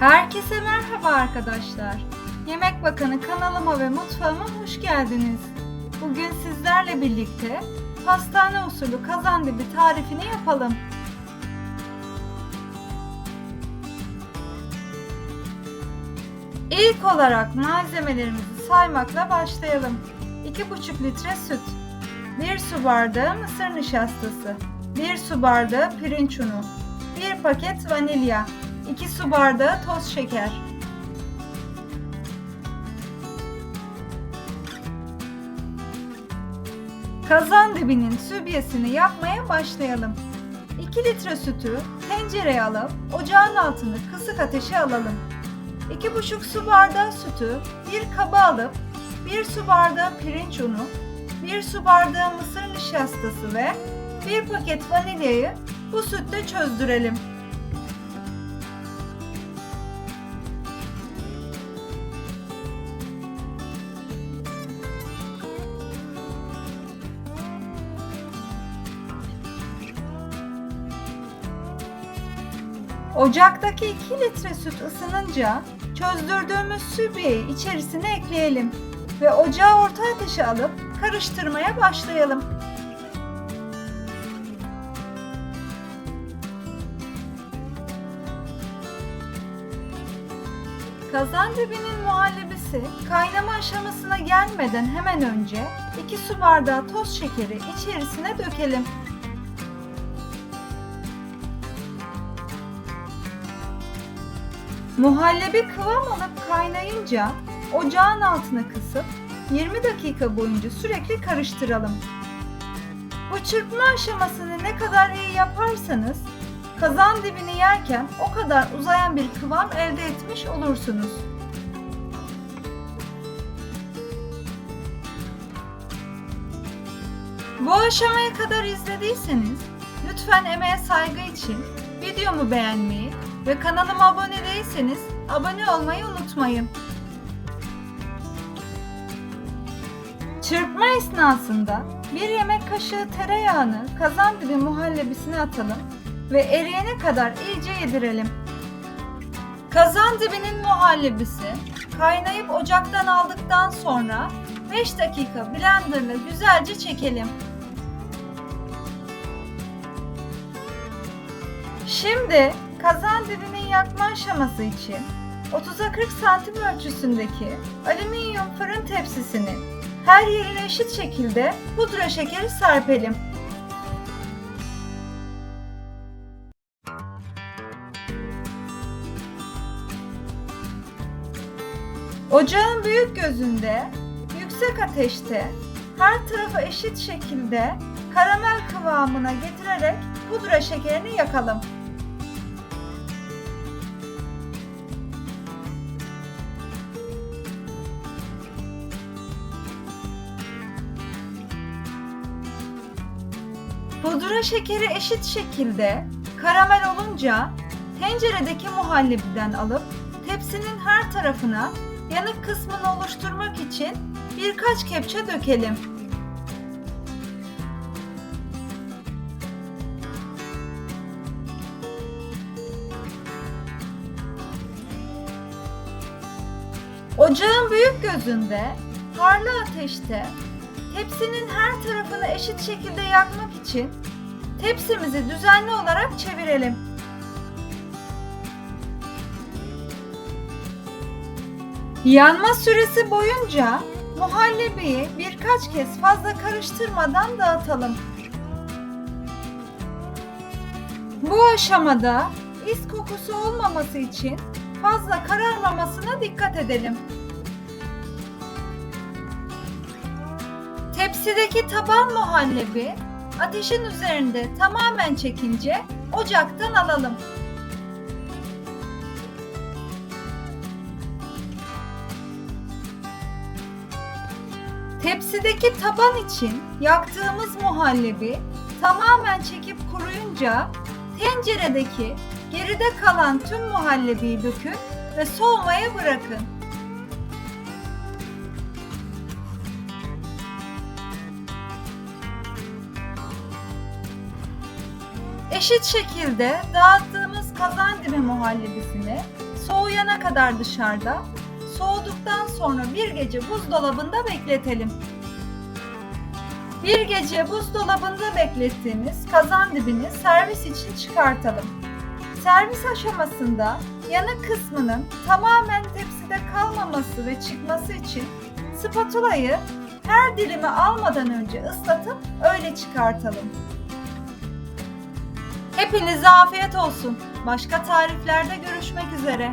Herkese merhaba arkadaşlar. Yemek Bakanı kanalıma ve mutfağıma hoş geldiniz. Bugün sizlerle birlikte pastane usulü kazandibi tarifini yapalım. İlk olarak malzemelerimizi saymakla başlayalım. 2,5 litre süt, 1 su bardağı mısır nişastası, 1 su bardağı pirinç unu, 1 paket vanilya, 2 su bardağı toz şeker. Kazan dibinin sübyesini yapmaya başlayalım. 2 litre sütü tencereye alıp ocağın altını kısık ateşe alalım. 2,5 su bardağı sütü bir kaba alıp 1 su bardağı pirinç unu, 1 su bardağı mısır nişastası ve 1 paket vanilyayı bu sütle çözdürelim. Ocaktaki 2 litre süt ısınınca çözdürdüğümüz sübyeyi içerisine ekleyelim ve ocağı orta ateşe alıp karıştırmaya başlayalım. Kazan dibinin muhallebisi kaynama aşamasına gelmeden hemen önce 2 su bardağı toz şekeri içerisine dökelim. Muhallebi kıvam alıp kaynayınca ocağın altını kısıp 20 dakika boyunca sürekli karıştıralım. Bu çırpma aşamasını ne kadar iyi yaparsanız kazan dibini yerken o kadar uzayan bir kıvam elde etmiş olursunuz. Bu aşamaya kadar izlediyseniz lütfen emeğe saygı için videomu beğenmeyi ve kanalıma abone değilseniz abone olmayı unutmayın. Çırpma esnasında bir yemek kaşığı tereyağını kazan dibi muhallebisine atalım ve eriyene kadar iyice yedirelim. Kazan dibinin muhallebisi kaynayıp ocaktan aldıktan sonra 5 dakika blenderla güzelce çekelim. Şimdi kazan dibinin yakma aşaması için 30'a 40 santim ölçüsündeki alüminyum fırın tepsisini her yerine eşit şekilde pudra şekeri serpelim. Ocağın büyük gözünde yüksek ateşte her tarafı eşit şekilde karamel kıvamına getirerek pudra şekerini yakalım. Pudra şekeri eşit şekilde karamel olunca tenceredeki muhallebiden alıp tepsinin her tarafına yanık kısmını oluşturmak için birkaç kepçe dökelim. Ocağın büyük gözünde harlı ateşte tepsinin her tarafını eşit şekilde yakmak için tepsimizi düzenli olarak çevirelim. Yanma süresi boyunca muhallebiyi birkaç kez fazla karıştırmadan dağıtalım. Bu aşamada is kokusu olmaması için fazla kararmamasına dikkat edelim. Tepsideki taban muhallebi ateşin üzerinde tamamen çekince ocaktan alalım. Tepsideki taban için yaktığımız muhallebi tamamen çekip kuruyunca tenceredeki geride kalan tüm muhallebiyi dökün ve soğumaya bırakın. Eşit şekilde dağıttığımız kazandibi muhallebisini soğuyana kadar dışarıda, soğuduktan sonra bir gece buzdolabında bekletelim. Bir gece buzdolabında beklettiğimiz kazandibini servis için çıkartalım. Servis aşamasında yanık kısmının tamamen tepside kalmaması ve çıkması için spatulayı her dilimi almadan önce ıslatıp öyle çıkartalım. Hepinize afiyet olsun. Başka tariflerde görüşmek üzere.